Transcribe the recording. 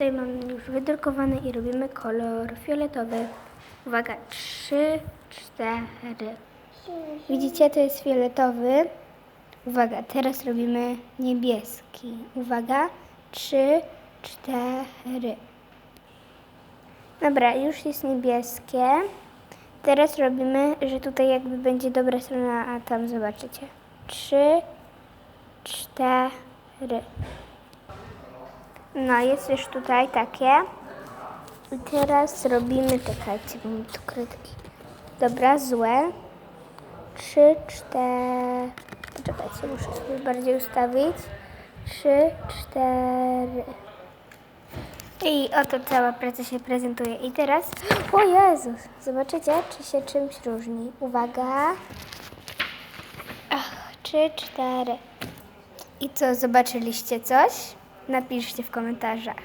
Tutaj mamy już wydrukowane i robimy kolor fioletowy. Uwaga, trzy, cztery. Widzicie, to jest fioletowy. Uwaga, teraz robimy niebieski. Uwaga, trzy, cztery. Dobra, już jest niebieskie. Teraz robimy, że tutaj jakby będzie dobra strona, a tam zobaczycie. Trzy, cztery. No, jest już tutaj takie. I teraz robimy, czekajcie, mi tu kredki. Dobra, złe. Trzy, cztery. Poczekajcie, muszę sobie bardziej ustawić. Trzy, cztery. I oto cała praca się prezentuje. I teraz, o Jezus, zobaczycie, czy się czymś różni. Uwaga. Ach, trzy, cztery. I co, zobaczyliście coś? Напишите в комментариях.